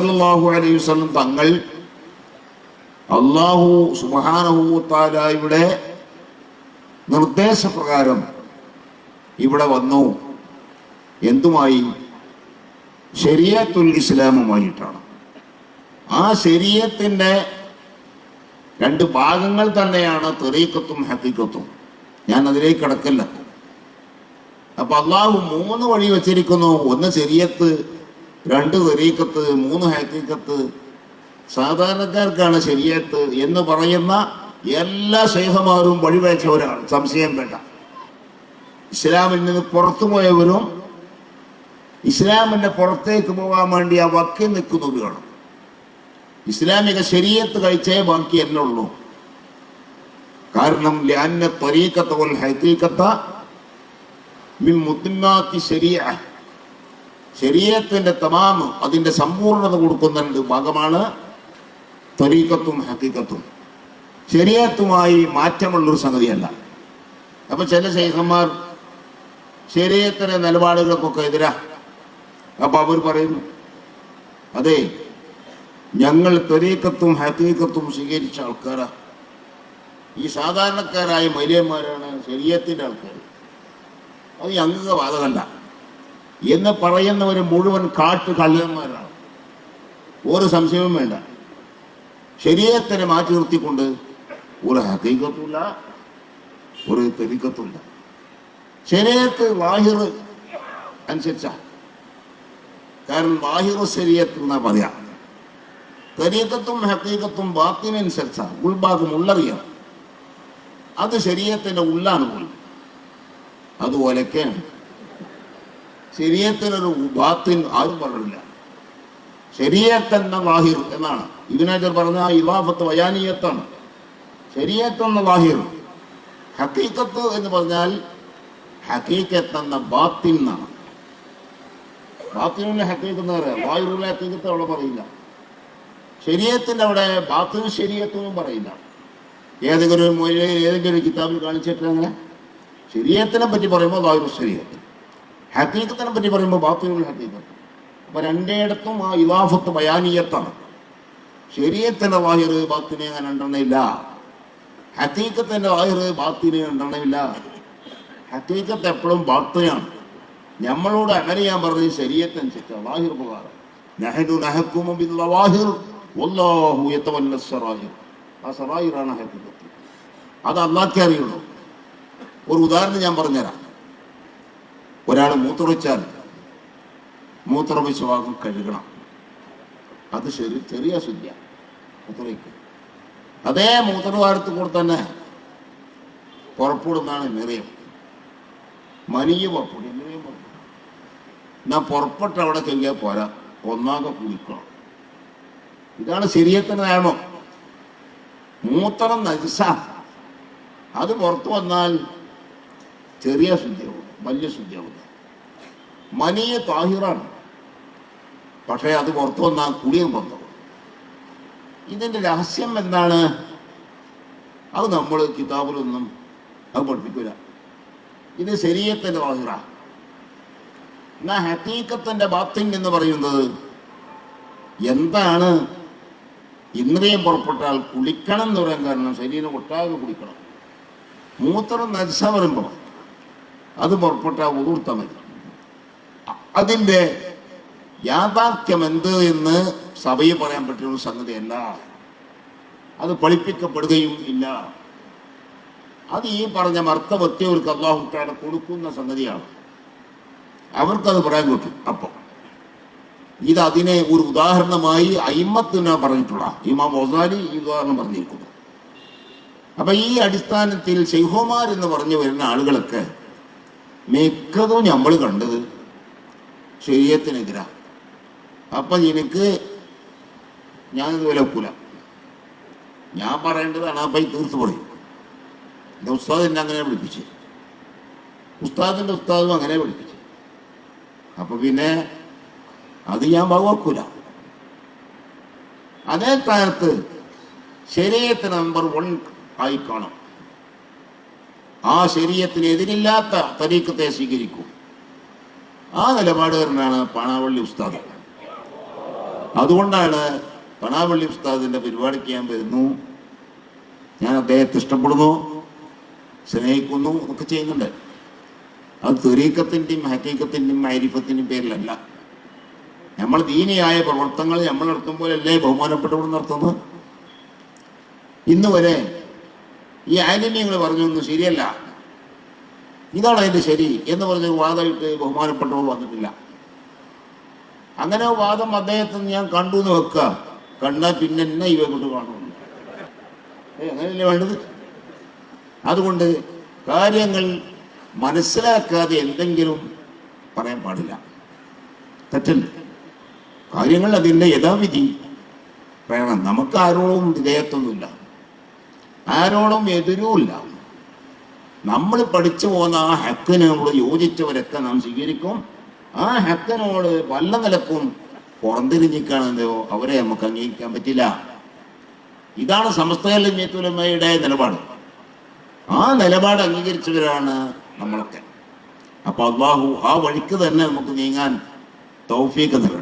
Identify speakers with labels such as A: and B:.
A: സല്ലല്ലാഹു അലൈഹി വസല്ലം തങ്ങൾ അള്ളാഹു തആലയുടെ നിർദ്ദേശപ്രകാരം ഇവിടെ വന്നു. എന്തുമായി? ശരിയത്തുൽ ഇസ്ലാമുമായിട്ടാണ്. ആ ശരീരത്തിന്റെ രണ്ട് ഭാഗങ്ങൾ തന്നെയാണ് തെറീക്കത്തും ഹക്കീക്കത്തും. ഞാൻ അതിലേക്ക് കിടക്കില്ല. അപ്പൊ അള്ളാഹു മൂന്ന് വഴി വെച്ചിരിക്കുന്നു. ഒന്ന് ശരീരത്ത് രണ്ട് വരീക്കത്ത് മൂന്ന് ഹക്കീക്കത്ത് സാധാരണക്കാർക്കാണ് ശരിയത്ത് എന്ന് പറയുന്ന എല്ലാ ശേഖമാരും വഴിവെച്ചവരാണ് സംശയം വേണ്ട. ഇസ്ലാമിൽ നിന്ന് പുറത്തു പോയവരും ഇസ്ലാമിന്റെ പുറത്തേക്ക് പോകാൻ വേണ്ടി ആ വക്കി നിൽക്കുന്നവരാണ് ഇസ്ലാമിക ശരീരത്ത് കഴിച്ചേ ബാക്കി എന്നുള്ളൂ കാരണം ലാന്ന ത്വരീക്കത്ത ഹൈത്തീക്കത്ത മിൻ മുത്തിന്നാത്തി ശരീരത്തിന്റെ തമാമ് അതിന്റെ സമ്പൂർണത കൊടുക്കുന്ന ഭാഗമാണ് ത്വരീക്കത്തും ഹക്കീക്കത്തും ശരീരത്തുമായി മാറ്റമുള്ളൊരു സംഗതിയല്ല. അപ്പൊ ചില ശൈഖന്മാർ ശരീരത്തിന്റെ നിലപാടുകൾക്കൊക്കെ എതിരാ. അപ്പൊ അവർ പറയുന്നു അതെ ഞങ്ങൾ ത്വരീക്കത്തും ഹക്കീക്കത്തും സ്വീകരിച്ച ആൾക്കാരാ. ഈ സാധാരണക്കാരായ മൈലിയന്മാരാണ് ശരീരത്തിന്റെ ആൾക്കാർ അത് ഞങ്ങൾക്ക് ബാധകല്ല എന്ന് പറയുന്നവർ മുഴുവൻ കാട്ടു കള്ളന്മാരാണ് ഒരു സംശയവും വേണ്ട. ശരീരത്തിനെ മാറ്റി നിർത്തിക്കൊണ്ട് ഒരു ഹക്കീക്കത്തുമില്ല ഒരു തെരിക്കത്തുമില്ല ശരീരത്ത് വാഹിർ അനുസരിച്ച. കാരണം വാഹിർ ശരീരത്ത് എന്നാ പറയാം. തരീക്കത്തും ഹക്കീക്കത്തും വാക്കിനനുസരിച്ച. ഉൾഭാഗം ഉള്ളറിയാം അത് ശരീരത്തിന്റെ ഉള്ളാണ് പോലും. അതുപോലെയൊക്കെയാണ് ശരീരത്തിനൊരു ബാത്തിൻ ആരും പറഞ്ഞില്ല ശരീരത്തെന്ന വാഹിർ എന്നാണ്. ഇതിനകത്ത് പറഞ്ഞ ഇവാഫത്ത് വയാനീയത്താണ് ശരീരത്തെന്ന വാഹിർ. ഹക്കീക്കത്ത് എന്ന് പറഞ്ഞാൽ ഹക്കീക്കത്തെന്ന ബാത്തിൻ എന്നാണ്. ബാത്തിനുള്ള ഹക്കീക്കത്ത് എന്ന് പറയാം. വാഹിറുള്ള ഹക്കീക്കത്ത് അവിടെ പറയില്ല. ശരീരത്തിന്റെ അവിടെ ബാത്തിനും ശരീരത്വവും പറയില്ല. ഏതെങ്കിലും ഒരു മൊഴിയിൽ ഏതെങ്കിലും ഒരു കിതാബിൽ കാണിച്ചിട്ട് അങ്ങനെ ശരീരത്തിനെ പറ്റി പറയുമ്പോൾ വായു ശരീരത്ത് ഹക്കീക്കത്തിനെ പറ്റി പറയുമ്പോൾ ബാത്തിനുള്ള ഹക്കീക്കത്ത് അപ്പൊ രണ്ടേടത്തും ആ ഇലാഫത്ത് ബയാനീയത്താണ്. ശരിയത്തിന്റെ വാഹിർ ബാത്തിനെ അങ്ങനെ ഉണ്ടെന്നില്ല ഹക്കീക്കത്തിന്റെ വാഹിർ ബാത്തിനെ ഉണ്ടെന്നില്ല ഹക്കീക്കത്ത് എപ്പോഴും ബാത്തിനാണ് നമ്മളോട് അങ്ങനെ ഞാൻ പറഞ്ഞത് ശരീരത്തനുസരിച്ച് വാഹിർ ഉപകാരം. നഹനു അത് അള്ളാഹ്ക്കേ അറിയുള്ളൂ. ഒരു ഉദാഹരണം ഞാൻ പറഞ്ഞുതരാം. ഒരാൾ മൂത്രമൊഴിച്ചാൽ മൂത്രമൊഴിച്ച ഭാഗം കഴുകണം. അത് ശരി ചെറിയ ശുദ്ധിയ. മൂത്രമൊഴിക്കും അതേ മൂത്രവാരത്ത് കൂടെ തന്നെ പുറപ്പെടുന്നതാണ് നിറയം. മനിയ പുറപ്പെടും. നിറയും പുറപ്പെടും. എന്നാ പുറപ്പെട്ട അവിടെ കഴിയാൻ പോരാ. ഒന്നാകെ കുളിക്കണം. ഇതാണ് ശരീരത്തിന് നിയമം. മൂത്രം നജസ അത് പുറത്തു വന്നാൽ ചെറിയ ശുദ്ധിയാവും വലിയ ശുദ്ധിയാണ് മനിയെ താഹിറാണ്. പക്ഷേ അത് പുറത്തു വന്നാൽ കുളിയും പുറത്തു ഇതിന്റെ രഹസ്യം എന്താണ്? അത് നമ്മൾ കിതാബിലൊന്നും അത് പഠിപ്പിക്കില്ല ഇത് ശരീരത്തിന്റെ താഹിറ. എന്നാ ഹക്കീക്കത്തിന്റെ ബാത്തിൻ എന്ന് പറയുന്നത് എന്താണ്? ഇന്ദ്രിയം പുറപ്പെട്ടാൽ കുളിക്കണം എന്ന് പറയാൻ കാരണം ശരീരം ഒട്ടാകെ കുളിക്കണം. മൂത്രം നരിച്ച വരുമ്പോൾ അത് പുറപ്പെട്ട ഊർത്ത അതിന്റെ യാഥാർത്ഥ്യം എന്ത് എന്ന് സഭയിൽ പറയാൻ പറ്റുന്ന സംഗതിയല്ല അത് പഠിപ്പിക്കപ്പെടുകയും ഇല്ല. അത് ഈ പറഞ്ഞ മർത്ത ഒരു കഥാഹുട്ടാണ് കൊടുക്കുന്ന സംഗതിയാണ്. അവർക്കത് പറയാൻ കിട്ടും അപ്പം ഇത് അതിനെ ഒരു ഉദാഹരണമായി അയിമത്തിന് പറഞ്ഞിട്ടുള്ള ഇമാം ഒസാലി ഈ ഉദാഹരണം പറഞ്ഞിരിക്കുന്നു. അപ്പൊ ഈ അടിസ്ഥാനത്തിൽ ശൈഹോമാർ എന്ന് പറഞ്ഞു വരുന്ന ആളുകളൊക്കെ മിക്കതും നമ്മൾ കണ്ടത് ശരീരത്തിനെതിരാ. അപ്പൊ എനിക്ക് ഞാനിത് വിലക്കൂല ഞാൻ പറയേണ്ടതാണ് അപ്പൊ തീർത്തു പറയും എന്റെ ഉസ്താദ് എന്നെ അങ്ങനെ വിളിപ്പിച്ച്. ഉസ്താദിന്റെ ഉസ്താദും അങ്ങനെ വിളിപ്പിച്ച്. അപ്പൊ പിന്നെ അത് ഞാൻ വകവെക്കൂല അതേ സ്ഥാനത്ത് ശരീരത്തിന് നമ്പർ വൺ ആയി കാണും. ആ ശരീരത്തിന് എതിരില്ലാത്ത തരീക്കത്തെ സ്വീകരിക്കും. ആ നിലപാടുകാരനാണ് പാണാവള്ളി ഉസ്താദ്. അതുകൊണ്ടാണ് പണാവള്ളി ഉസ്താദിന്റെ പരിപാടിക്ക് ഞാൻ വരുന്നു. ഞാൻ അദ്ദേഹത്തെ ഇഷ്ടപ്പെടുന്നു സ്നേഹിക്കുന്നു ഒക്കെ ചെയ്യുന്നുണ്ട്. അത് തെരീക്കത്തിന്റെയും ഹക്കീക്കത്തിന്റെയും അരിഫത്തിന്റെയും പേരിലല്ല. നമ്മൾ ദീനിയായ പ്രവർത്തനങ്ങൾ നമ്മൾ നടത്തുമ്പോഴല്ലേ ബഹുമാനപ്പെട്ടവർ നടത്തുന്നത്? ഇന്ന് വരെ ഈ ആലിന്യങ്ങൾ പറഞ്ഞൊന്നും ശരിയല്ല. ഇതാണ് അതിന്റെ ശരി എന്ന് പറഞ്ഞ വാദമായിട്ട് ബഹുമാനപ്പെട്ടവർ വന്നിട്ടില്ല. അങ്ങനെ വാദം അദ്ദേഹത്തിന് ഞാൻ കണ്ടു എന്ന് വെക്കുക. കണ്ടാൽ പിന്നെ ഇവ കൊണ്ട് കാണുന്നു അങ്ങനെയല്ലേ വേണ്ടത്? അതുകൊണ്ട് കാര്യങ്ങൾ മനസ്സിലാക്കാതെ എന്തെങ്കിലും പറയാൻ പാടില്ല. തെറ്റല്ല. കാര്യങ്ങൾ അതിന്റെ യഥാവിധി. വേണം. നമുക്ക് ആരോടും വിധേയത്വമൊന്നുമില്ല. ആരോടും എതിരുമില്ല നമ്മൾ പഠിച്ചു പോകുന്ന ആ ഹക്കിനോട് യോജിച്ചവരൊക്കെ നാം സ്വീകരിക്കും. ആ ഹക്കിനോട് വല്ല നിലക്കും പുറന്തിരിഞ്ഞിക്കാണെന്നോ അവരെ നമുക്ക് അംഗീകരിക്കാൻ പറ്റില്ല. ഇതാണ് സമസ്തലമയുടെ നിലപാട്. ആ നിലപാട് അംഗീകരിച്ചവരാണ് നമ്മളൊക്കെ. അപ്പൊ അള്ളാഹു ആ വഴിക്ക് തന്നെ നമുക്ക് നീങ്ങാൻ തൗഫീക്ക് നൽകട്ടെ.